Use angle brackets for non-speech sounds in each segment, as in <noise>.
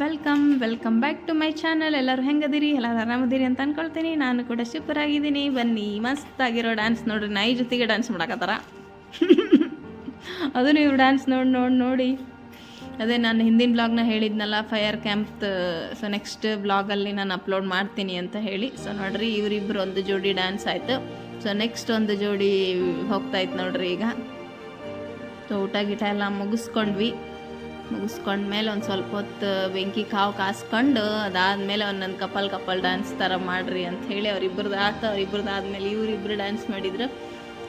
Welcome welcome back to my channel. ಎಲ್ಲರೂ ಹೆಂಗದಿರಿ? ಎಲ್ಲರೂ ಆರಾಮದಿರಿ ಅಂತ ಅನ್ಕೊಳ್ತೀನಿ. ನಾನು ಕೂಡ ಸೂಪರ್ ಆಗಿದ್ದೀನಿ ಬನ್ನಿ ಮಸ್ತಾಗಿರೋ ಡ್ಯಾನ್ಸ್ ನೋಡ್ರಿ. ನಾಯಿ ಜೊತೆಗೆ ಡ್ಯಾನ್ಸ್ ಮಾಡಕತ್ತಾರ. ಅದು ನೀವು ಡ್ಯಾನ್ಸ್ ನೋಡಿ ನೋಡಿ ನೋಡಿ. ಅದೇ ನಾನು ಹಿಂದಿನ ಬ್ಲಾಗ್ನ ಹೇಳಿದ್ನಲ್ಲ ಫೈರ್ ಕ್ಯಾಂಪ್ ಸೊ ನೆಕ್ಸ್ಟ್ ಬ್ಲಾಗಲ್ಲಿ ನಾನು ಅಪ್ಲೋಡ್ ಮಾಡ್ತೀನಿ ಅಂತ ಹೇಳಿ. ಸೊ ನೋಡ್ರಿ ಇವರಿಬ್ಬರು ಒಂದು ಜೋಡಿ ಡ್ಯಾನ್ಸ್ ಆಯಿತು. ಸೊ ನೆಕ್ಸ್ಟ್ ಒಂದು ಜೋಡಿ ಹೋಗ್ತಾಯಿತ್ತು ನೋಡ್ರಿ ಈಗ. ಸೊ ಊಟ, ಗೀಟ ಎಲ್ಲ ಮುಗಿಸ್ಕೊಂಡ್ವಿ. ಮುಗಿಸ್ಕೊಂಡ್ಮೇಲೆ ಒಂದು ಸ್ವಲ್ಪ ಹೊತ್ತು ಬೆಂಕಿ ಕಾವು ಕಾಸ್ಕೊಂಡು ಅದಾದಮೇಲೆ ಒಂದೊಂದು ಕಪಲ್ ಕಪಲ್ ಡ್ಯಾನ್ಸ್ ಥರ ಮಾಡಿರಿ ಅಂತ ಹೇಳಿ ಅವ್ರಿಬ್ರದ್ದು ಆತ ಅವ್ರಿಬ್ರದ್ದು ಆದಮೇಲೆ ಇವರಿಬ್ಬರು ಡ್ಯಾನ್ಸ್ ಮಾಡಿದ್ರು.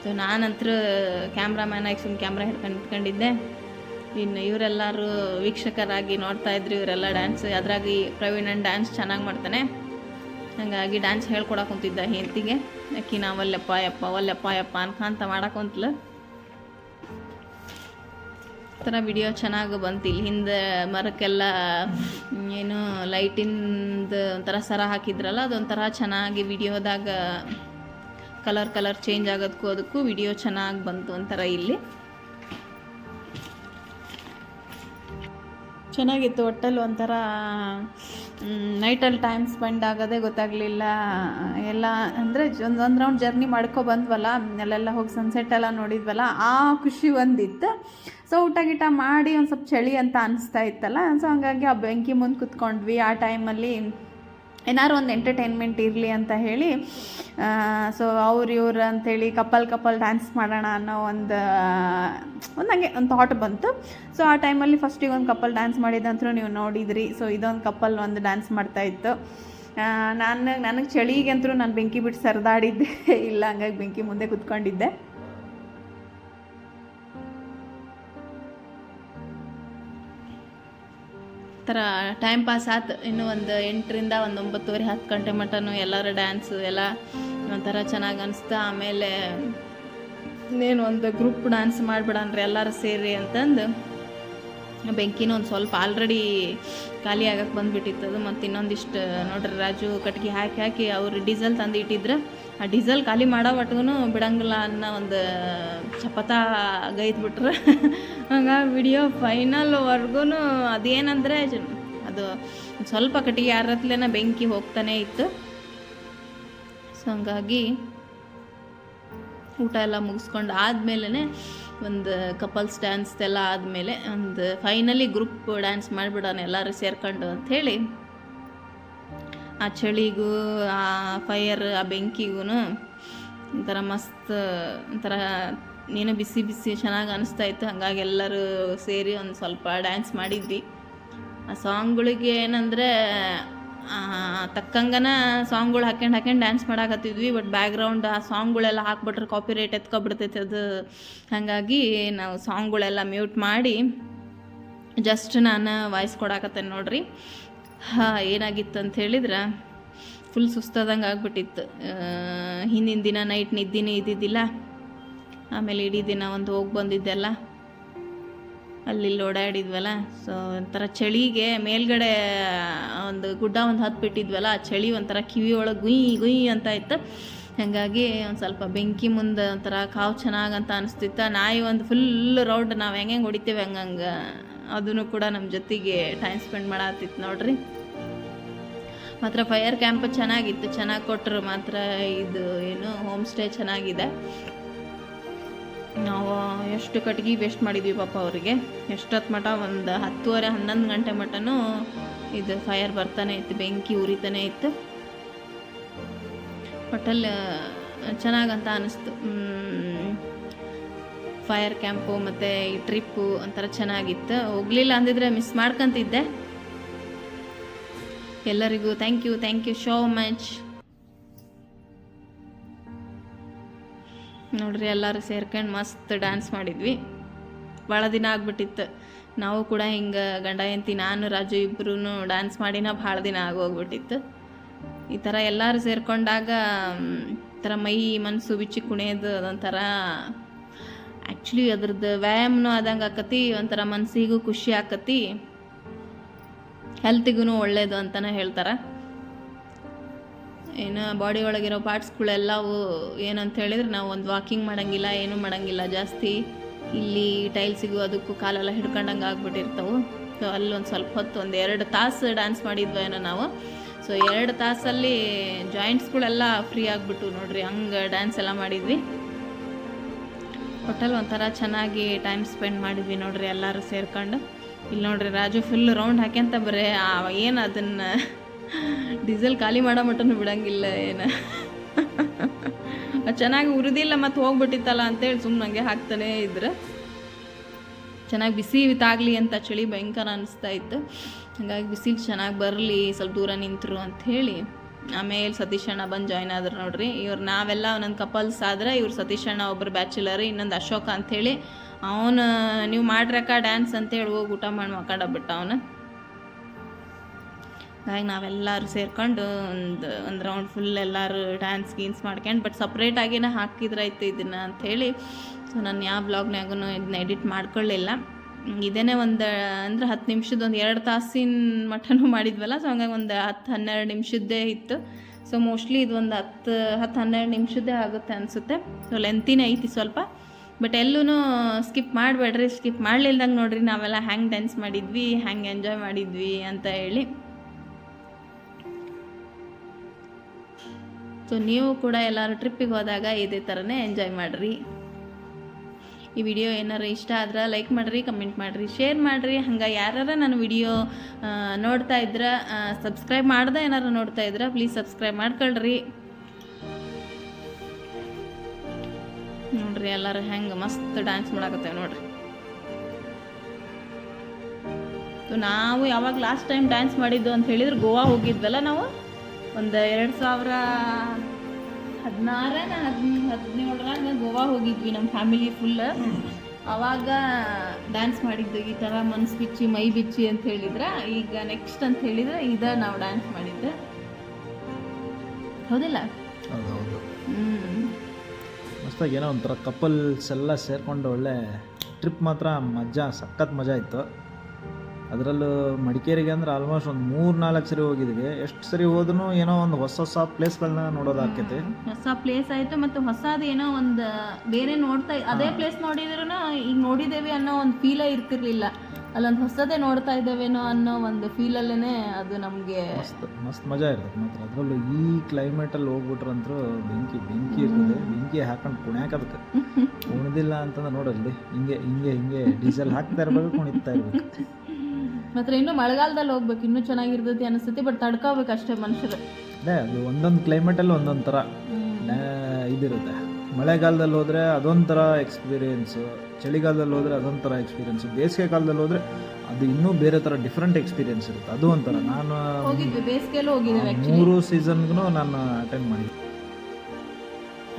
ಸೊ ನಾನಂತರ ಕ್ಯಾಮ್ರಾಮ್ಯಾನ್ ಆಗಿ ಸುಮ್ಮನೆ ಕ್ಯಾಮ್ರಾ ಹಿಡ್ಕೊಂಡು ನಿಂತ್ಕೊಂಡಿದ್ದೆ. ಇನ್ನು ಇವರೆಲ್ಲರೂ ವೀಕ್ಷಕರಾಗಿ ನೋಡ್ತಾ ಇದ್ರು, ಇವರೆಲ್ಲ ಡ್ಯಾನ್ಸ್ ಅದ್ರಾಗಿ ಪ್ರವೀಣನ್ ಡ್ಯಾನ್ಸ್ ಚೆನ್ನಾಗಿ ಮಾಡ್ತಾನೆ. ಹಾಗಾಗಿ ಡ್ಯಾನ್ಸ್ ಹೇಳ್ಕೊಡಕ್ಕೆ ಕುಂತಿದ್ದ ಹೆಂತಿಗೆ ಅಕ್ಕಿ ನಾ ಒಲ್ಲೆಪ್ಪ ಯಪ್ಪ ಒಲ್ಲೆಪ್ಪ ಯಪ್ಪ ಅನ್ಕಂತ ಮಾಡಕ್ಕಂತಲು ಥರ ವಿಡಿಯೋ ಚೆನ್ನಾಗಿ ಬಂತು. ಇಲ್ಲಿ ಹಿಂದೆ ಮರಕ್ಕೆಲ್ಲ ಏನು ಲೈಟಿಂದು ಒಂಥರ ಸರ ಹಾಕಿದ್ರಲ್ಲ, ಅದೊಂಥರ ಚೆನ್ನಾಗಿ ವಿಡಿಯೋದಾಗ ಕಲರ್ ಕಲರ್ ಚೇಂಜ್ ಆಗೋದಕ್ಕೂ ಅದಕ್ಕೂ ವಿಡಿಯೋ ಚೆನ್ನಾಗಿ ಬಂತು ಒಂಥರ ಇಲ್ಲಿ. ಚೆನ್ನಾಗಿತ್ತು ಒಟ್ಟಲ್ಲಿ ಒಂಥರ ನೈಟಲ್ಲಿ ಟೈಮ್ ಸ್ಪೆಂಡ್ ಆಗೋದೇ ಗೊತ್ತಾಗಲಿಲ್ಲ. ಎಲ್ಲ ಅಂದರೆ ಒಂದು ಒಂದು ರೌಂಡ್ ಜರ್ನಿ ಮಾಡ್ಕೊ ಬಂದ್ವಲ್ಲ, ಅಲ್ಲೆಲ್ಲ ಹೋಗಿ ಸನ್ಸೆಟ್ ಎಲ್ಲ ನೋಡಿದ್ವಲ್ಲ, ಆ ಖುಷಿ ಒಂದಿತ್ತು. ಸೊ ಊಟ ಗೀಟ ಮಾಡಿ ಒಂದು ಸ್ವಲ್ಪ ಚಳಿ ಅಂತ ಅನಿಸ್ತಾ ಇತ್ತಲ್ಲ, ಸೊ ಹಂಗಾಗಿ ಆ ಬೆಂಕಿ ಮುಂದೆ ಕುತ್ಕೊಂಡ್ವಿ. ಆ ಟೈಮಲ್ಲಿ ಏನಾದ್ರು ಒಂದು ಎಂಟರ್ಟೈನ್ಮೆಂಟ್ ಇರಲಿ ಅಂತ ಹೇಳಿ ಸೊ ಅವ್ರು ಇವ್ರು ಅಂಥೇಳಿ ಕಪಲ್ ಕಪಲ್ ಡ್ಯಾನ್ಸ್ ಮಾಡೋಣ ಅನ್ನೋ ಒಂದು ಒಂದು ಹಂಗೆ ಒಂದು ಥಾಟ್ ಬಂತು. ಸೊ ಆ ಟೈಮಲ್ಲಿ ಫಸ್ಟಿಗೆ ಒಂದು ಕಪಲ್ ಡ್ಯಾನ್ಸ್ ಮಾಡಿದಂತೂ ನೀವು ನೋಡಿದ್ರಿ. ಸೊ ಇದೊಂದು ಕಪಲ್ ಒಂದು ಡ್ಯಾನ್ಸ್ ಮಾಡ್ತಾಯಿತ್ತು ನಾನು, ನನಗೆ ಚಳಿಗೆ ಅಂತರೂ ನಾನು ಬೆಂಕಿ ಬಿಟ್ಟು ಸರಿದಾಡಿದ್ದೆ <laughs> ಇಲ್ಲ, ಹಂಗಾಗಿ ಬೆಂಕಿ ಮುಂದೆ ಕುತ್ಕೊಂಡಿದ್ದೆ. ಥರ ಟೈಮ್ ಪಾಸ್ ಆತು. ಇನ್ನೂ ಒಂದು ಎಂಟರಿಂದ ಒಂದು ಒಂಬತ್ತುವರೆ, ಹತ್ತು ಗಂಟೆ ಮಟನು ಎಲ್ಲರ ಡ್ಯಾನ್ಸು ಎಲ್ಲ ಒಂಥರ ಚೆನ್ನಾಗಿ ಅನಿಸ್ತು. ಆಮೇಲೆ ಇನ್ನೇನು ಒಂದು ಗ್ರೂಪ್ ಡ್ಯಾನ್ಸ್ ಮಾಡಿಬಿಡನ್ರಿ ಎಲ್ಲರೂ ಸೇರಿ ಅಂತಂದು. ಬೆಂಕಿನೂ ಒಂದು ಸ್ವಲ್ಪ ಆಲ್ರೆಡಿ ಖಾಲಿ ಆಗಕ್ಕೆ ಬಂದುಬಿಟ್ಟಿತ್ತು ಅದು. ಮತ್ತು ಇನ್ನೊಂದಿಷ್ಟು, ನೋಡ್ರಿ ರಾಜು ಕಟ್ಗೆ ಹಾಕಿ ಹಾಕಿ ಅವ್ರು ಡೀಸೆಲ್ ತಂದು ಇಟ್ಟಿದ್ರು. ಆ ಡೀಸೆಲ್ ಖಾಲಿ ಮಾಡೋ ಮಟ್ಗೂ ಬಿಡಂಗಿಲ್ಲ ಅನ್ನೋ ಒಂದು ಚಪತ ಗೈದ್ಬಿಟ್ರೆ. ಹಂಗಾಗಿ ವಿಡಿಯೋ ಫೈನಲ್ವರೆಗೂ ಅದೇನಂದರೆ ಅದು ಸ್ವಲ್ಪ ಕಟ್ಟಿಗೆ ಯಾರತ್ಲೇನ ಬೆಂಕಿ ಹೋಗ್ತಾನೆ ಇತ್ತು. ಸೊ ಹಂಗಾಗಿ ಊಟ ಎಲ್ಲ ಮುಗಿಸ್ಕೊಂಡು ಆದಮೇಲೆ ಒಂದು ಕಪಲ್ಸ್ ಡ್ಯಾನ್ಸ್ ಎಲ್ಲ ಆದಮೇಲೆ ಒಂದು ಫೈನಲಿ ಗ್ರೂಪ್ ಡ್ಯಾನ್ಸ್ ಮಾಡಿಬಿಡೋಣ, ಎಲ್ಲರೂ ಸೇರ್ಕೊಂಡು ಅಂಥೇಳಿ ಆ ಚಳಿಗೂ, ಆ ಫೈರ್ ಆ ಬೆಂಕಿಗೂ ಒಂಥರ ಮಸ್ತ್, ಒಂಥರ ಏನೋ ಬಿಸಿ ಬಿಸಿ ಚೆನ್ನಾಗಿ ಅನಿಸ್ತಾ ಇತ್ತು. ಹಾಗಾಗಿ ಎಲ್ಲರೂ ಸೇರಿ ಒಂದು ಸ್ವಲ್ಪ ಡ್ಯಾನ್ಸ್ ಮಾಡಿದ್ವಿ. ಆ ಸಾಂಗ್ಗಳಿಗೆ ಏನಂದರೆ ತಕ್ಕಂಗನ ಸಾಂಗ್ಗಳು ಹಾಕೊಂಡು ಹಾಕ್ಯಂಡು ಡ್ಯಾನ್ಸ್ ಮಾಡಾಕತ್ತಿದ್ವಿ ಬಟ್ ಬ್ಯಾಕ್ಗ್ರೌಂಡ್ ಆ ಸಾಂಗ್ಗಳೆಲ್ಲ ಹಾಕ್ಬಿಟ್ರೆ ಕಾಪಿ ರೇಟ್ ಎತ್ಕೊಬಿಡ್ತೈತೆ ಅದು. ಹಾಗಾಗಿ ನಾವು ಸಾಂಗ್ಗಳೆಲ್ಲ ಮ್ಯೂಟ್ ಮಾಡಿ ಜಸ್ಟ್ ನಾನು ವಾಯ್ಸ್ ಕೊಡಾಕತ್ತೇನೆ ನೋಡ್ರಿ. ಹಾಂ, ಏನಾಗಿತ್ತು ಅಂತ ಹೇಳಿದ್ರೆ ಫುಲ್ ಸುಸ್ತಾದಂಗೆ ಆಗ್ಬಿಟ್ಟಿತ್ತು. ಹಿಂದಿನ ದಿನ ನೈಟ್ ನಿದ್ದಿನೇ ಇದ್ದಿದ್ದಿಲ್ಲ. ಆಮೇಲೆ ಇಡೀ ದಿನ ಒಂದು ಹೋಗಿ ಬಂದಿದ್ದೆಲ್ಲ. ಅಲ್ಲಿ ಓಡಾಡಿದ್ವಲ್ಲ? ಸೊ ಒಂಥರ ಚಳಿಗೆ ಮೇಲ್ಗಡೆ ಒಂದು ಗುಡ್ಡ ಒಂದು ಹತ್ತು ಬಿಟ್ಟಿದ್ವಲ್ಲ ಆ ಚಳಿ ಒಂಥರ ಕಿವಿ ಒಳಗೆ ಗುಯ್ ಗುಯ್ ಅಂತ ಇತ್ತು. ಹಾಗಾಗಿ ಒಂದು ಸ್ವಲ್ಪ ಬೆಂಕಿ ಮುಂದೆ ಒಂಥರ ಕಾವು ಚೆನ್ನಾಗಂತ ಅನಿಸ್ತಿತ್ತು. ನಾಯಿ ಒಂದು ಫುಲ್ ರೌಂಡ್ ನಾವು ಹೆಂಗೆ ಹೆಂಗೆ ಹೊಡಿತೇವೆ ಹಂಗಂಗೆ ಅದನ್ನು ಕೂಡ ನಮ್ಮ ಜೊತೆಗೆ ಟೈಮ್ ಸ್ಪೆಂಡ್ ಮಾಡತ್ತಿತ್ತು ನೋಡ್ರಿ. ಮಾತ್ರ ಫೈರ್ ಕ್ಯಾಂಪ್ ಚೆನ್ನಾಗಿತ್ತು, ಚೆನ್ನಾಗಿ ಕೊಟ್ಟರು ಮಾತ್ರ ಇದು, ಏನು ಹೋಮ್ ಸ್ಟೇ ಚೆನ್ನಾಗಿದೆ. ನಾವು ಎಷ್ಟು ಕಟ್ಗೆ ವೇಸ್ಟ್ ಮಾಡಿದ್ವಿ ಪಾಪ ಅವರಿಗೆ. ಎಷ್ಟೊತ್ತು ಮಟ ಒಂದು ಹತ್ತುವರೆ, ಹನ್ನೊಂದು ಗಂಟೆ ಮಟನೂ ಇದು ಫೈರ್ ಬರ್ತಾನೆ ಇತ್ತು, ಬೆಂಕಿ ಉರಿತಾನೆ ಇತ್ತು. ಒಟ್ಟಲ್ಲಿ ಚೆನ್ನಾಗಂತ ಅನ್ನಿಸ್ತು ಫೈರ್ ಕ್ಯಾಂಪು ಮತ್ತು ಈ ಟ್ರಿಪ್ಪು ಒಂಥರ ಚೆನ್ನಾಗಿತ್ತು. ಹೋಗಲಿಲ್ಲ ಅಂದಿದ್ರೆ ಮಿಸ್ ಮಾಡ್ಕಂತಿದ್ದೆ. ಎಲ್ಲರಿಗೂ thank you thank you so much ನೋಡ್ರಿ, ಎಲ್ಲರೂ ಸೇರ್ಕೊಂಡು ಮಸ್ತ್ ಡ್ಯಾನ್ಸ್ ಮಾಡಿದ್ವಿ. ಭಾಳ ದಿನ ಆಗ್ಬಿಟ್ಟಿತ್ತು. ನಾವು ಕೂಡ ಹಿಂಗೆ ಗಂಡ ಹೆಂಡತಿ, ನಾನು, ರಾಜು ಇಬ್ಬರೂ ಡ್ಯಾನ್ಸ್ ಮಾಡಿನ ಭಾಳ ದಿನ ಆಗೋಗ್ಬಿಟ್ಟಿತ್ತು. ಈ ಥರ ಎಲ್ಲರೂ ಸೇರ್ಕೊಂಡಾಗ ಥರ ಮೈ ಮನಸ್ಸು ಬಿಚ್ಚಿ ಕುಣಿಯೋದು ಅದೊಂಥರ ಆ್ಯಕ್ಚುಲಿ ಅದ್ರದ್ದು ವ್ಯಾಯಾಮನೂ ಆದಂಗೆ ಆಕತಿ, ಒಂಥರ ಮನಸ್ಸಿಗೂ ಖುಷಿ ಆಕತಿ. ಹೆಲ್ತಿಗೂ ಒಳ್ಳೇದು ಅಂತಲೇ ಹೇಳ್ತಾರೆ. ಏನು ಬಾಡಿ ಒಳಗಿರೋ ಪಾರ್ಟ್ಸ್ಗಳೆಲ್ಲವು ಏನಂತ ಹೇಳಿದ್ರೆ ನಾವು ಒಂದು ವಾಕಿಂಗ್ ಮಾಡೋಂಗಿಲ್ಲ, ಏನೂ ಮಾಡೋಂಗಿಲ್ಲ. ಜಾಸ್ತಿ ಇಲ್ಲಿ ಟೈಲ್ಸಿಗೂ ಅದಕ್ಕೂ ಕಾಲೆಲ್ಲ ಹಿಡ್ಕೊಂಡಂಗೆ ಆಗ್ಬಿಟ್ಟಿರ್ತವೆ. ಸೊ ಅಲ್ಲೊಂದು ಸ್ವಲ್ಪ ಹೊತ್ತು ಒಂದು ಎರಡು ತಾಸು ಡ್ಯಾನ್ಸ್ ಮಾಡಿದ್ವೇನೋ ನಾವು. ಸೊ ಎರಡು ತಾಸಲ್ಲಿ ಜಾಯಿಂಟ್ಸ್ಗಳೆಲ್ಲ ಫ್ರೀ ಆಗಿಬಿಟ್ಟು ನೋಡ್ರಿ. ಹಂಗೆ ಡ್ಯಾನ್ಸ್ ಎಲ್ಲ ಮಾಡಿದ್ವಿ. ಒಟ್ಟಲ್ಲಿ ಒಂಥರ ಚೆನ್ನಾಗಿ ಟೈಮ್ ಸ್ಪೆಂಡ್ ಮಾಡಿದ್ವಿ ನೋಡ್ರಿ ಎಲ್ಲರೂ ಸೇರ್ಕೊಂಡು. ಇಲ್ಲಿ ನೋಡ್ರಿ ರಾಜು ಫುಲ್ ರೌಂಡ್ ಹಾಕ್ಯಂತ ಬರೀ ಏನು ಅದನ್ನು ಡೀಸೆಲ್ ಖಾಲಿ ಮಾಡೋ ಮಟ್ಟನು ಬಿಡಂಗಿಲ್ಲ, ಏನು? ಚೆನ್ನಾಗಿ ಉರಿದಿಲ್ಲ ಮತ್ತು ಹೋಗ್ಬಿಟ್ಟಿತ್ತಲ್ಲ ಅಂತೇಳಿ ಸುಮ್ಮನೆ ಹಂಗೆ ಹಾಕ್ತಾನೇ ಇದ್ರೆ. ಚೆನ್ನಾಗಿ ಬಿಸಿ ತಾಗಲಿ ಅಂತ ಚಳಿ ಭಯಂಕರ ಅನಿಸ್ತಾ ಇತ್ತು. ಹಾಗಾಗಿ ಬಿಸಿಲು ಚೆನ್ನಾಗಿ ಬರಲಿ, ಸ್ವಲ್ಪ ದೂರ ನಿಂತರು ಅಂತ ಹೇಳಿ ಆಮೇಲೆ ಸತೀಶ್ ಅಣ್ಣ ಬಂದು ಜಾಯ್ನ್ ಆದ್ರು ನೋಡ್ರಿ. ಇವ್ರು ನಾವೆಲ್ಲ ಒಂದೊಂದು ಕಪಲ್ಸ್ ಆದ್ರೆ ಇವ್ರು ಸತೀಶ್ ಅಣ್ಣ ಒಬ್ಬರು ಬ್ಯಾಚುಲರ್ ಇನ್ನೊಂದು ಅಶೋಕ ಅಂಥೇಳಿ ಅವನು, ನೀವು ಮಾಡ್ರಕ್ಕ ಡ್ಯಾನ್ಸ್ ಅಂತೇಳಿ ಹೋಗಿ ಊಟ ಮಾಡಿ ಮಕ್ಕಂಡಬಿಟ್ಟ ಅವನು. ಹಾಗಾಗಿ ನಾವೆಲ್ಲರೂ ಸೇರ್ಕೊಂಡು ಒಂದು ಒಂದು ರೌಂಡ್ ಫುಲ್ ಎಲ್ಲರೂ ಡ್ಯಾನ್ಸ್ ಗೀನ್ಸ್ ಮಾಡ್ಕೊಂಡು ಬಟ್ ಸಪ್ರೇಟಾಗಿನೇ ಹಾಕಿದ್ರಾಯ್ತು ಇದನ್ನು ಅಂಥೇಳಿ. ಸೊ ನಾನು ಯಾವ ಬ್ಲಾಗ್ನಾಗೂ ಇದನ್ನ ಎಡಿಟ್ ಮಾಡ್ಕೊಳ್ಳಿಲ್ಲ. ಇದೇನೇ ಒಂದು, ಅಂದ್ರೆ ಹತ್ತು ನಿಮಿಷದ ಒಂದು ಎರಡು ತಾಸಿನ ಮಟನೂ ಮಾಡಿದ್ವಲ್ಲ ಸೊ ಹಂಗಾಗಿ ಒಂದು ಹತ್ತು ಹನ್ನೆರಡು ನಿಮಿಷದ್ದೇ ಇತ್ತು. ಸೊ ಮೋಸ್ಟ್ಲಿ ಇದು ಒಂದು ಹತ್ತು ಹತ್ತು ಹನ್ನೆರಡು ನಿಮಿಷದ್ದೇ ಆಗುತ್ತೆ ಅನಿಸುತ್ತೆ. ಸೊ ಲೆಂತಿನೇ ಐತಿ ಸ್ವಲ್ಪ. ಬಟ್ ಎಲ್ಲೂ ಸ್ಕಿಪ್ ಮಾಡಬೇಡ್ರಿ ಸ್ಕಿಪ್ ಮಾಡಲಿಲ್ದಂಗೆ ನೋಡ್ರಿ, ನಾವೆಲ್ಲ ಹ್ಯಾಂಗೆ ಡ್ಯಾನ್ಸ್ ಮಾಡಿದ್ವಿ, ಹ್ಯಾಂಗೆ ಎಂಜಾಯ್ ಮಾಡಿದ್ವಿ ಅಂತ ಹೇಳಿ. ಸೊ ನೀವು ಕೂಡ ಎಲ್ಲರೂ ಟ್ರಿಪ್ಪಿಗೆ ಹೋದಾಗ ಇದೇ ಥರನೇ ಎಂಜಾಯ್ ಮಾಡಿರಿ. ಈ ವಿಡಿಯೋ ಏನಾರು ಇಷ್ಟ ಆದ್ರೆ ಲೈಕ್ ಮಾಡಿರಿ, ಕಮೆಂಟ್ ಮಾಡಿರಿ, ಶೇರ್ ಮಾಡಿರಿ. ಹಂಗೆ ಯಾರು ನನ್ನ ವಿಡಿಯೋ ನೋಡ್ತಾ ಇದ್ರೆ ಸಬ್ಸ್ಕ್ರೈಬ್ ಮಾಡ್ದೆ ಏನಾರು ನೋಡ್ತಾ ಇದ್ರೆ ಪ್ಲೀಸ್ ಸಬ್ಸ್ಕ್ರೈಬ್ ಮಾಡ್ಕೊಳ್ರಿ. ನೋಡ್ರಿ ಎಲ್ಲರೂ ಹೆಂಗೆ ಮಸ್ತ್ ಡ್ಯಾನ್ಸ್ ಮಾಡಾಕತ್ತೇವೆ ನೋಡ್ರಿ. ನಾವು ಯಾವಾಗ ಲಾಸ್ಟ್ ಟೈಮ್ ಡ್ಯಾನ್ಸ್ ಮಾಡಿದ್ದು ಅಂತ ಹೇಳಿದ್ರೆ ಗೋವಾ ಹೋಗಿದ್ವಲ್ಲ ನಾವು? ಒಂದು ಎರಡು ಸಾವಿರ ಹದಿನಾರನ ಹದ್ ಹದಿನೇಳರಾಗ ಗೋವಾ ಹೋಗಿದ್ವಿ ನಮ್ಮ ಫ್ಯಾಮಿಲಿ ಫುಲ್ ಅವಾಗ ಡ್ಯಾನ್ಸ್ ಮಾಡಿದ್ದು ಈ ಥರ ಮನ್ಸು ಬಿಚ್ಚಿ ಮೈ ಬಿಚ್ಚಿ ಅಂತ ಹೇಳಿದ್ರೆ. ಈಗ ನೆಕ್ಸ್ಟ್ ಅಂತ ಹೇಳಿದ್ರೆ ಇದ ನಾವು ಡ್ಯಾನ್ಸ್ ಮಾಡಿದ್ದೆ. ಹೌದಿಲ್ಲ? ಹ್ಞೂ ಮಸ್ತಾಗಿ ಏನೋ ಒಂಥರ ಕಪಲ್ಸ್ ಎಲ್ಲ ಸೇರಿಕೊಂಡು ಒಳ್ಳೆ ಟ್ರಿಪ್ ಮಾತ್ರ ಮಜಾ ಸಖತ್ ಮಜಾ ಇತ್ತು. ಅದರಲ್ಲೂ ಮಡಿಕೇರಿಗೆ ಅಂದ್ರೆ ಆಲ್ಮೋಸ್ಟ್ ಒಂದು ಮೂರು ನಾಲ್ಕು ಸರಿ ಹೋಗಿದ್ವಿ. ಎಷ್ಟು ಸರಿ ಹೋದ್ರೂ ಏನೋ ಒಂದು ಹೊಸ ಹೊಸ ಪ್ಲೇಸ್ಗಳನ್ನ ನೋಡೋದಾಕೈತಿ ಹೊಸ ಪ್ಲೇಸ್ ಆಯ್ತು ಮತ್ತು ಹೊಸದು ಏನೋ ಒಂದು ಬೇರೆ ನೋಡ್ತಾ ಅದೇ ಪ್ಲೇಸ್ ನೋಡಿದ್ರು ಈಗ ನೋಡಿದ್ದೇವೆ ಅನ್ನೋ ಒಂದು ಫೀಲೇ ಇರ್ತಿರ್ಲಿಲ್ಲ. ಅಲ್ಲೊಂದು ಹೊಸದೇ ನೋಡ್ತಾ ಇದ್ದೇವೇನೋ ಅನ್ನೋ ಒಂದು ಫೀಲಲ್ಲೇ ಅದು ನಮಗೆ ಮಸ್ತ್ ಮಸ್ತ್ ಮಜಾ ಇರ್ತದೆ ಮಾತ್ರ. ಅದರಲ್ಲೂ ಈ ಕ್ಲೈಮೇಟಲ್ಲಿ ಹೋಗ್ಬಿಟ್ರಂತೂ ಬೆಂಕಿ ಬೆಂಕಿ ಇರ್ತದೆ. ಬೆಂಕಿ ಹಾಕೊಂಡು ಕುಣ್ಯಾಕ ಅದಕ್ಕೆ. <laughs> ಕುಣಿದಿಲ್ಲ ಅಂತಂದ್ರೆ ನೋಡಲ್ಲಿ ಹಿಂಗೆ ಹಿಂಗೆ ಹಿಂಗೆ ಡೀಸೆಲ್ ಹಾಕ್ತಾ ಇರ್ಬೇಕು ಕುಣಿತಾ ಇರ್ಬೇಕು. <laughs> ಮಾತ್ರ ಇನ್ನು ಮಳೆಗಾಲದಲ್ಲಿ ಹೋಗ್ಬೇಕು ಇನ್ನೂ ಚೆನ್ನಾಗಿರ್ತೈತಿ ಅನಿಸ್ತೈತಿ ಬಟ್ ತಡ್ಕೋಬೇಕು ಅಷ್ಟೇ ಮನುಷ್ಯರು. ಅದೇ ಅದು ಒಂದೊಂದು ಕ್ಲೈಮೇಟಲ್ಲಿ ಒಂದೊಂದು ಥರ. ಇದಿರುತ್ತೆ. ಮಳೆಗಾಲದಲ್ಲಿ ಹೋದರೆ ಅದೊಂಥರ ಎಕ್ಸ್ಪೀರಿಯೆನ್ಸು ಚಳಿಗಾಲದಲ್ಲಿ ಹೋದರೆ ಅದೊಂಥರ ಎಕ್ಸ್ಪೀರಿಯೆನ್ಸು ಬೇಸಿಗೆ ಕಾಲದಲ್ಲಿ ಹೋದರೆ ಅದು ಇನ್ನೂ ಬೇರೆ ಥರ ಡಿಫ್ರೆಂಟ್ ಎಕ್ಸ್ಪೀರಿಯೆನ್ಸ್ ಇರುತ್ತೆ. ಅದು ಒಂಥರ. ನಾನು ಮೂರು ಸೀಸನ್ಗೂ ನಾನು ಅಟೆಂಡ್ ಮಾಡಿದ್ದೆ.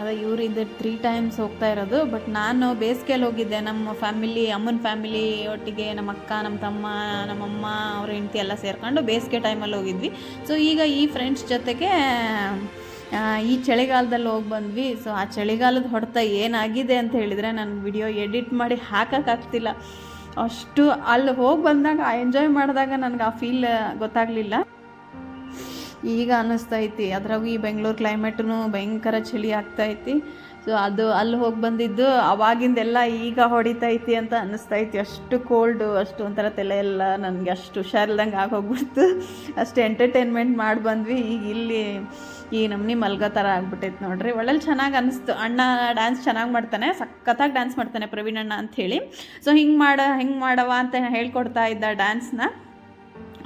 ಅದೇ ಇವ್ರು ಇದು ತ್ರೀ ಟೈಮ್ಸ್ ಹೋಗ್ತಾ ಇರೋದು ಬಟ್ ನಾನು ಬೇಸಿಗೆಯಲ್ಲಿ ಹೋಗಿದ್ದೆ. ನಮ್ಮ ಫ್ಯಾಮಿಲಿ ಅಮ್ಮನ ಫ್ಯಾಮಿಲಿ ಒಟ್ಟಿಗೆ ನಮ್ಮ ಅಕ್ಕ ನಮ್ಮ ತಮ್ಮ, ನಮ್ಮಮ್ಮ, ಅವ್ರ ಹೆಂಡತಿ ಎಲ್ಲ ಸೇರ್ಕೊಂಡು ಬೇಸಿಗೆ ಟೈಮಲ್ಲಿ ಹೋಗಿದ್ವಿ. ಸೊ ಈಗ ಈ ಫ್ರೆಂಡ್ಸ್ ಜೊತೆಗೆ ಈ ಚಳಿಗಾಲದಲ್ಲಿ ಹೋಗಿ ಬಂದ್ವಿ. ಸೊ ಆ ಚಳಿಗಾಲದ ಹೊಡೆತ ಏನಾಗಿದೆ ಅಂತ ಹೇಳಿದರೆ ನಾನು ವಿಡಿಯೋ ಎಡಿಟ್ ಮಾಡಿ ಹಾಕೋಕ್ಕಾಗ್ತಿಲ್ಲ ಅಷ್ಟು ಅಲ್ಲಿ ಹೋಗಿ ಬಂದಾಗ, ಆ ಎಂಜಾಯ್ ಮಾಡಿದಾಗ ನನಗೆ ಆ ಫೀಲ್ ಗೊತ್ತಾಗಲಿಲ್ಲ. ಈಗ ಅನ್ನಿಸ್ತೈತಿ. ಅದ್ರಾಗೂ ಈ ಬೆಂಗಳೂರು ಕ್ಲೈಮೇಟೂ ಭಯಂಕರ ಚಳಿ ಆಗ್ತೈತಿ. ಸೊ ಅದು ಅಲ್ಲಿ ಹೋಗಿ ಬಂದಿದ್ದು ಅವಾಗಿಂದೆಲ್ಲ ಈಗ ಹೊಡಿತೈತಿ ಅಂತ ಅನ್ನಿಸ್ತೈತಿ. ಅಷ್ಟು ಕೋಲ್ಡು ಅಷ್ಟು ಒಂಥರ ತಲೆ ಎಲ್ಲ ನನಗೆ ಅಷ್ಟು ಹುಷಾರಿಲ್ದಂಗೆ ಆಗೋಗ್ಬಿಡ್ತು. ಅಷ್ಟು ಎಂಟರ್ಟೈನ್ಮೆಂಟ್ ಮಾಡಿ ಬಂದ್ವಿ. ಈಗ ಇಲ್ಲಿ ಈ ನಮ್ಮನಿ ಮಲ್ಗೋ ಥರ ಆಗ್ಬಿಟ್ಟೈತೆ ನೋಡ್ರಿ. ಒಳ್ಳೆ ಚೆನ್ನಾಗಿ ಅನಿಸ್ತು ಅಣ್ಣ ಡ್ಯಾನ್ಸ್ ಚೆನ್ನಾಗಿ ಮಾಡ್ತಾನೆ. ಸಖತ್ತಾಗಿ ಡ್ಯಾನ್ಸ್ ಮಾಡ್ತಾನೆ ಪ್ರವೀಣ್ ಅಣ್ಣ ಅಂಥೇಳಿ ಸೊ ಹಿಂಗೆ ಮಾಡ, ಹೆಂಗೆ ಮಾಡವ ಅಂತ ಹೇಳ್ಕೊಡ್ತಾ ಇದ್ದ ಡ್ಯಾನ್ಸ್ನ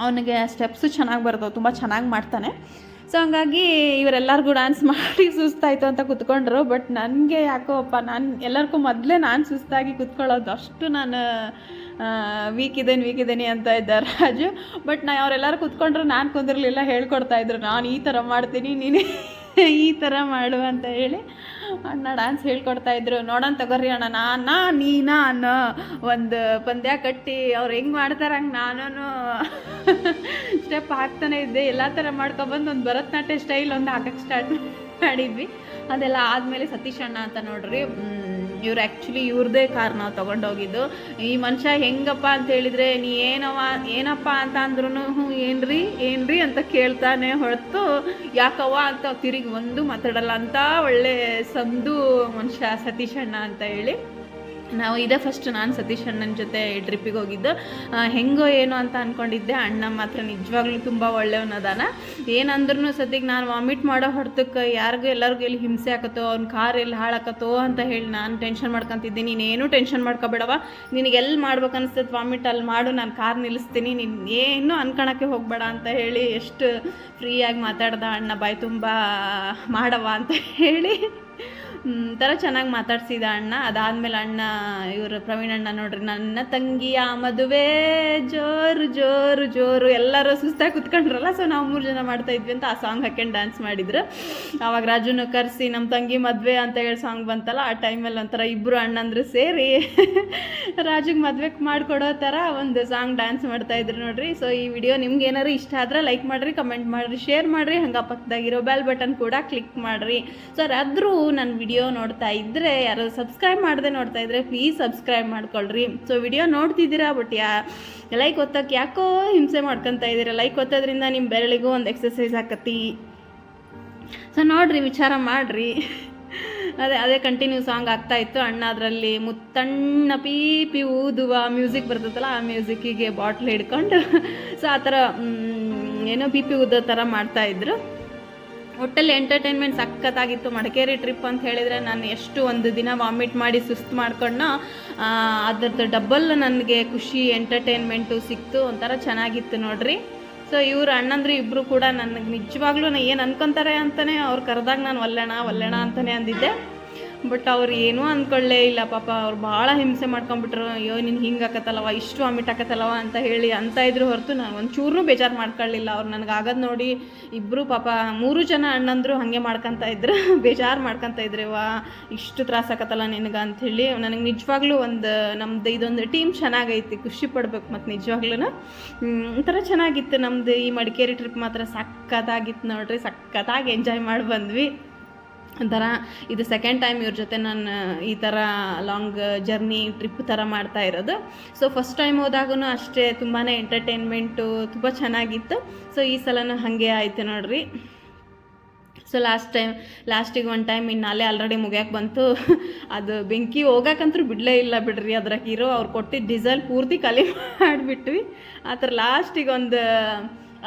ಅವನಿಗೆ ಸ್ಟೆಪ್ಸು ಚೆನ್ನಾಗಿ ಬರ್ತವೆ ತುಂಬ ಚೆನ್ನಾಗಿ ಮಾಡ್ತಾನೆ. ಸೊ ಹಂಗಾಗಿ ಇವರೆಲ್ಲರಿಗೂ ಡ್ಯಾನ್ಸ್ ಮಾಡಿ <laughs> ಸುಸ್ತಾಯಿತು ಅಂತ ಕುತ್ಕೊಂಡ್ರು. ಬಟ್ ನನಗೆ ಯಾಕೋ ಅಪ್ಪ, ನಾನು ಎಲ್ಲರಿಗೂ ಮೊದಲೇ ನಾನು ಸುಸ್ತಾಗಿ ಕುತ್ಕೊಳ್ಳೋದು ಅಷ್ಟು ನಾನು ವೀಕ್ ಇದ್ದೇನೆ ವೀಕ್ ಇದ್ದೀನಿ ಅಂತ ಇದ್ದ ರಾಜು. ಬಟ್ ನಾ, ಅವರೆಲ್ಲರೂ ಕುತ್ಕೊಂಡ್ರು, ನಾನು ಕುಂದಿರಲಿಲ್ಲ, ಹೇಳ್ಕೊಡ್ತಾ ಇದ್ರು. ನಾನು ಈ ಥರ ಮಾಡ್ತೀನಿ, ನೀನು ಈ ಥರ ಮಾಡು ಅಂತ ಹೇಳಿ ಅಣ್ಣ ಡ್ಯಾನ್ಸ್ ಹೇಳ್ಕೊಡ್ತಾ ಇದ್ರು. ನೋಡೋಣ ತಗೋರಿ ಅಣ್ಣ, ನಾನು, ನೀನಾ ಅನ್ನೋ ಒಂದು ಪಂದ್ಯ ಕಟ್ಟಿ, ಅವ್ರು ಹೆಂಗೆ ಮಾಡ್ತಾರೆ ಹಂಗೆ ನಾನು ಸ್ಟೆಪ್ ಹಾಕ್ತಾನೆ ಇದ್ದೆ. ಎಲ್ಲ ಥರ ಮಾಡ್ಕೊಬಂದು ಒಂದು ಭರತನಾಟ್ಯ ಸ್ಟೈಲ್ ಒಂದು ಹಾಕಕ್ಕೆ ಸ್ಟಾರ್ಟ್ ಮಾಡಿದ್ವಿ. ಅದೆಲ್ಲ ಆದಮೇಲೆ ಸತೀಶ್ ಅಣ್ಣ ಅಂತ ನೋಡ್ರಿ. ಇವ್ರು ಆ್ಯಕ್ಚುಲಿ ಇವ್ರದೇ ಕಾರ್ ನಾವು ತೊಗೊಂಡೋಗಿದ್ದು. ಈ ಮನುಷ್ಯ ಹೆಂಗಪ್ಪ ಅಂತ ಹೇಳಿದರೆ, ನೀ ಏನವ ಏನಪ್ಪ ಅಂತ ಅಂದ್ರೂ ಹ್ಞೂ, ಏನ್ರಿ ಏನ್ರಿ ಅಂತ ಕೇಳ್ತಾನೆ ಹೊರತು ಯಾಕವ್ವ ಅಂತ ತಿರುಗಿ ಒಂದು ಮಾತಾಡಲ್ಲ ಅಂತ ಒಳ್ಳೆ ಸಂದು ಮನುಷ್ಯ ಸತೀಶಣ್ಣ ಅಂತ ಹೇಳಿ. ನಾವು ಇದೇ ಫಸ್ಟ್ ನಾನು ಸತೀಶ್ ಅಣ್ಣನ ಜೊತೆ ಟ್ರಿಪ್ಪಿಗೆ ಹೋಗಿದ್ದು. ಹೆಂಗೋ ಏನೋ ಅಂತ ಅಂದ್ಕೊಂಡಿದ್ದೆ ಅಣ್ಣ ಮಾತ್ರ ನಿಜವಾಗ್ಲೂ ತುಂಬ ಒಳ್ಳೆಯವನದಾನ ಏನಂದ್ರೂ ಸದ್ಯಕ್ಕೆ ನಾನು ವಾಮಿಟ್ ಮಾಡೋ ಹೊಡ್ತಕ್ಕೆ ಯಾರಿಗೂ ಎಲ್ಲರಿಗೂ ಎಲ್ಲಿ ಹಿಂಸೆ ಆಕತ್ತೋ, ಅವ್ನ ಕಾರ್ ಎಲ್ಲಿ ಹಾಳಾಕತ್ತೋ ಅಂತ ಹೇಳಿ ನಾನು ಟೆನ್ಷನ್ ಮಾಡ್ಕೊತಿದ್ದೆ. ನೀನೇನು ಟೆನ್ಷನ್ ಮಾಡ್ಕೊಬೇಡವ ನಿನಗೆ ಎಲ್ಲಿ ಮಾಡ್ಬೇಕು ಅನಿಸ್ತದೆ ವಾಮಿಟ್ ಅಲ್ಲಿ ಮಾಡು, ನಾನು ಕಾರ್ ನಿಲ್ಲಿಸ್ತೀನಿ ನೀನು ಏನು ಅನ್ಕೊಳಕ್ಕೆ ಹೋಗಬೇಡ ಅಂತ ಹೇಳಿ ಎಷ್ಟು ಫ್ರೀಯಾಗಿ ಮಾತಾಡ್ದ ಅಣ್ಣ. ಬಾಯಿ ತುಂಬ ಮಾಡವ ಅಂತ ಹೇಳಿ. ಥರ ಚೆನ್ನಾಗಿ ಮಾತಾಡ್ಸಿದ ಅಣ್ಣ. ಅದಾದ್ಮೇಲೆ ಅಣ್ಣ, ಇವರು ಪ್ರವೀಣ್ ಅಣ್ಣ ನೋಡ್ರಿ, ನನ್ನ ತಂಗಿಯ ಮದುವೆ. ಜೋರು ಜೋರು ಜೋರು. ಎಲ್ಲರೂ ಸುಸ್ತಾಗಿ ಕುತ್ಕೊಂಡ್ರಲ್ಲ ಸೊ ನಾವು ಮೂರು ಜನ ಮಾಡ್ತಾ ಇದ್ವಿ ಅಂತ ಆ ಸಾಂಗ್ ಹಾಕೊಂಡು ಡ್ಯಾನ್ಸ್ ಮಾಡಿದ್ರು. ಆವಾಗ ರಾಜುನ ಕರೆಸಿ ನಮ್ಮ ತಂಗಿ ಮದುವೆ ಅಂತ ಹೇಳಿ ಸಾಂಗ್ ಬಂತಲ್ಲ, ಆ ಟೈಮಲ್ಲಿ ಒಂಥರ ಇಬ್ಬರು ಅಣ್ಣಂದ್ರು ಸೇರಿ <laughs> ರಾಜುಗೆ ಮದುವೆ ಮಾಡಿಕೊಡೋ ಥರ ಒಂದು ಸಾಂಗ್ ಡ್ಯಾನ್ಸ್ ಮಾಡ್ತಾ ಇದ್ರು ನೋಡ್ರಿ. ಸೊ ಈ ವಿಡಿಯೋ ನಿಮ್ಗೆ ಏನಾರು ಇಷ್ಟ ಆದ್ರೆ ಲೈಕ್ ಮಾಡಿರಿ ಕಮೆಂಟ್ ಮಾಡಿರಿ ಶೇರ್ ಮಾಡಿರಿ. ಹಂಗೆ ಪಕ್ಕದಾಗಿರೋ ಬೆಲ್ ಬಟನ್ ಕೂಡ ಕ್ಲಿಕ್ ಮಾಡಿರಿ. ಸರ್ ಆದರೂ ನನ್ನ ವಿಡಿಯೋ ನೋಡ್ತಾ ಇದ್ದರೆ ಯಾರು ಸಬ್ಸ್ಕ್ರೈಬ್ ಮಾಡದೆ ನೋಡ್ತಾ ಇದ್ದರೆ ಪ್ಲೀಸ್ ಸಬ್ಸ್ಕ್ರೈಬ್ ಮಾಡ್ಕೊಳ್ರಿ. ಸೊ ವಿಡಿಯೋ ನೋಡ್ತಿದ್ದೀರಾ ಬಟ್ ಯಾ ಲೈಕ್ ಒತ್ತಕ್ಕೆ ಯಾಕೋ ಹಿಂಸೆ ಮಾಡ್ಕೊತಾ ಇದ್ದೀರಾ? ಲೈಕ್ ಒತ್ತೋದ್ರಿಂದ ನಿಮ್ಮ ಬೆರಳಿಗೂ ಒಂದು ಎಕ್ಸಸೈಸ್ ಆಕತಿ. ಸೊ ನೋಡ್ರಿ, ವಿಚಾರ ಮಾಡಿರಿ. ಅದೇ ಅದೇ ಕಂಟಿನ್ಯೂ ಸಾಂಗ್ ಆಗ್ತಾ ಇತ್ತು. ಅಣ್ಣ ಅದರಲ್ಲಿ ಮುತ್ತಣ್ಣ ಪೀ, ಪಿ ಊದುವ ಮ್ಯೂಸಿಕ್ ಬರ್ತದಲ್ಲ ಆ ಮ್ಯೂಸಿಕ್ಕಿಗೆ ಬಾಟ್ಲ್ ಹಿಡ್ಕೊಂಡು, ಸೊ, ಆ ಥರ ಏನೋ ಪಿ ಪಿ ಊದೋ ಥರ ಮಾಡ್ತಾಯಿದ್ರು ಒಟ್ಟಲ್ಲಿ ಎಂಟರ್ಟೈನ್ಮೆಂಟ್ ಸಖತ್ತಾಗಿತ್ತು. ಮಡಿಕೇರಿ ಟ್ರಿಪ್ ಅಂತ ಹೇಳಿದರೆ ನಾನು ಎಷ್ಟು ಒಂದು ದಿನ ವಾಮಿಟ್ ಮಾಡಿ ಸುಸ್ತು ಮಾಡ್ಕೊಂಡು ಅದ್ರದ್ದು ಡಬ್ಬಲ್ ನನಗೆ ಖುಷಿ ಎಂಟರ್ಟೈನ್ಮೆಂಟು ಸಿಕ್ತು. ಒಂಥರ ಚೆನ್ನಾಗಿತ್ತು ನೋಡ್ರಿ. ಸೊ ಇವರು ಅಣ್ಣಂದ್ರು ಇಬ್ಬರು ಕೂಡ ನನಗೆ ನಿಜವಾಗ್ಲೂ ಏನು ಅನ್ಕೊಂತಾರೆ ಅಂತಲೇ ಅವ್ರು ಕರೆದಾಗ ನಾನು ಒಲ್ಲೆಣ ಒಲ್ಲೆಣ ಅಂತಲೇ ಅಂದಿದ್ದೆ. ಬಟ್ ಅವ್ರು ಏನೂ ಅಂದ್ಕೊಳ್ಳೇ ಇಲ್ಲ, ಪಾಪ ಅವ್ರು ಭಾಳ ಹಿಂಸೆ ಮಾಡ್ಕೊಂಬಿಟ್ರು. ಅಯ್ಯೋ, ನೀನು ಹಿಂಗೆ ಆಕತ್ತಲ್ಲವ, ಇಷ್ಟು ಅಮಿಟ್ ಹಾಕತ್ತಲ್ಲವ ಅಂತ ಹೇಳಿ ಅಂತ ಇದ್ರು ಹೊರತು ನಾನು ಒಂಚೂರು ಬೇಜಾರು ಮಾಡ್ಕೊಳ್ಳಿಲ್ಲ ಅವ್ರು ನನಗೆ ಆಗೋದು ನೋಡಿ ಇಬ್ಬರು ಪಾಪ ಮೂರು ಜನ ಅಣ್ಣಂದರು ಹಾಗೆ ಮಾಡ್ಕೊತ ಇದ್ರು, <laughs> ಬೇಜಾರು ಮಾಡ್ಕೊತ ಇದ್ರು. ವಾ ಇಷ್ಟು ತ್ರಾಸ ಆಕತ್ತಲ್ಲ ನಿನಗೆ ಅಂಥೇಳಿ ನನಗೆ ನಿಜವಾಗ್ಲೂ ಒಂದು, ನಮ್ದು ಇದೊಂದು ಟೀಮ್ ಚೆನ್ನಾಗೈತಿ, ಖುಷಿ ಪಡ್ಬೇಕು ಮತ್ತು ನಿಜವಾಗ್ಲೂ ಒಂಥರ ಚೆನ್ನಾಗಿತ್ತು ನಮ್ಮದು ಈ ಮಡಿಕೇರಿ ಟ್ರಿಪ್ ಮಾತ್ರ ಸಖತ್ತಾಗಿತ್ತು ನೋಡ್ರಿ, ಸಖತ್ತಾಗಿ ಎಂಜಾಯ್ ಮಾಡಿ ಬಂದ್ವಿ. ಒಂಥರ ಇದು ಸೆಕೆಂಡ್ ಟೈಮ್ ಇವ್ರ ಜೊತೆ ನಾನು ಈ ಥರ ಲಾಂಗ್ ಜರ್ನಿ ಟ್ರಿಪ್ ಥರ ಮಾಡ್ತಾ ಇರೋದು. ಸೊ ಫಸ್ಟ್ ಟೈಮ್ ಹೋದಾಗೂ ಅಷ್ಟೇ ತುಂಬಾ ಎಂಟರ್ಟೈನ್ಮೆಂಟು ತುಂಬ ಚೆನ್ನಾಗಿತ್ತು. ಸೊ ಈ ಸಲನೂ ಹಾಗೆ ಆಯಿತು ನೋಡ್ರಿ. ಸೊ ಲಾಸ್ಟ್ ಟೈಮ್ ಲಾಸ್ಟಿಗೆ ಒನ್ ಟೈಮ್ ಇನ್ನು ಅಲ್ಲೇ ಆಲ್ರೆಡಿ ಮುಗಿಯೋಕೆ ಬಂತು. <laughs> ಅದು ಬೆಂಕಿ ಹೋಗಕ್ಕಂತೂ ಬಿಡಲೇ ಇಲ್ಲ ಬಿಡ್ರಿ ಅದ್ರಾಗ ಇರೋ ಅವ್ರು ಕೊಟ್ಟಿದ್ದ ಡೀಸೆಲ್ ಪೂರ್ತಿ ಖಾಲಿ <laughs> ಮಾಡಿಬಿಟ್ವಿ. ಆ ಥರ ಲಾಸ್ಟಿಗೆ ಒಂದು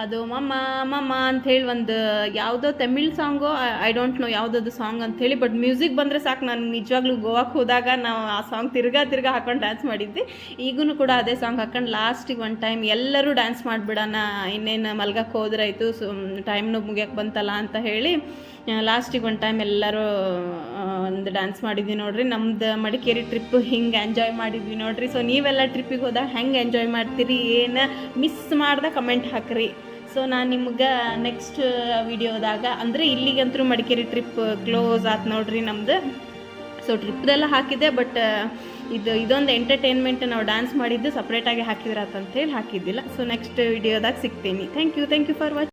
ಅದು ಮಮ್ಮ ಮಮ್ಮ ಅಂಥೇಳಿ ಒಂದು ಯಾವುದೋ Tamil song I don't know ಯಾವುದದು ಸಾಂಗ್ ಅಂಥೇಳಿ ಬಟ್ ಮ್ಯೂಸಿಕ್ ಬಂದರೆ ಸಾಕು. ನಾನು ನಿಜವಾಗ್ಲೂ ಗೋವಾಕ್ಕೆ ಹೋದಾಗ ನಾವು ಆ ಸಾಂಗ್ ತಿರ್ಗಾ ತಿರ್ಗಾ ಹಾಕೊಂಡು ಡ್ಯಾನ್ಸ್ ಮಾಡಿದ್ವಿ. ಈಗೂ ಕೂಡ ಅದೇ ಸಾಂಗ್ ಹಾಕೊಂಡು ಲಾಸ್ಟಿಗೆ ಒನ್ ಟೈಮ್ ಎಲ್ಲರೂ ಡ್ಯಾನ್ಸ್ ಮಾಡಿಬಿಡೋಣ, ಇನ್ನೇನು ಮಲ್ಗಕ್ಕೆ ಹೋದ್ರಾಯ್ತು, ಸೊ ಟೈಮ್ನು ಮುಗಿಯಕ್ಕೆ ಬಂತಲ್ಲ ಅಂತ ಹೇಳಿ ಲಾಸ್ಟಿಗೆ ಒಂದು ಟೈಮ್ ಎಲ್ಲರೂ ಒಂದು ಡ್ಯಾನ್ಸ್ ಮಾಡಿದ್ವಿ ನೋಡ್ರಿ. ನಮ್ದು ಮಡಿಕೇರಿ ಟ್ರಿಪ್ ಹಿಂಗೆ ಎಂಜಾಯ್ ಮಾಡಿದ್ವಿ ನೋಡ್ರಿ. ಸೊ ನೀವೆಲ್ಲ ಟ್ರಿಪ್ಪಿಗೆ ಹೋದಾಗ ಹೆಂಗೆ ಎಂಜಾಯ್ ಮಾಡ್ತೀರಿ? ಏನು ಮಿಸ್ ಮಾಡ್ದೆ ಕಮೆಂಟ್ ಹಾಕ್ರಿ. ಸೊ ನಾನು ನಿಮ್ಗೆ ನೆಕ್ಸ್ಟ್ ವಿಡಿಯೋದಾಗ ಅಂದರೆ ಇಲ್ಲಿಗಂತೂ ಮಡಿಕೇರಿ ಟ್ರಿಪ್ ಕ್ಲೋಸ್ ಆಯ್ತು ನೋಡ್ರಿ ನಮ್ದು. ಸೊ ಟ್ರಿಪ್ದೆಲ್ಲ ಹಾಕಿದ್ದೆ ಬಟ್ ಇದು, ಇದೊಂದು ಎಂಟರ್ಟೈನ್ಮೆಂಟ್ ನಾವು ಡ್ಯಾನ್ಸ್ ಮಾಡಿದ್ದು ಸಪ್ರೇಟಾಗಿ ಹೇಳಿ ಹಾಕಿದ್ದಿಲ್ಲ. ಸೊ ನೆಕ್ಸ್ಟ್ ವಿಡಿಯೋದಾಗ ಸಿಗ್ತೀನಿ. Thank you thank you for watch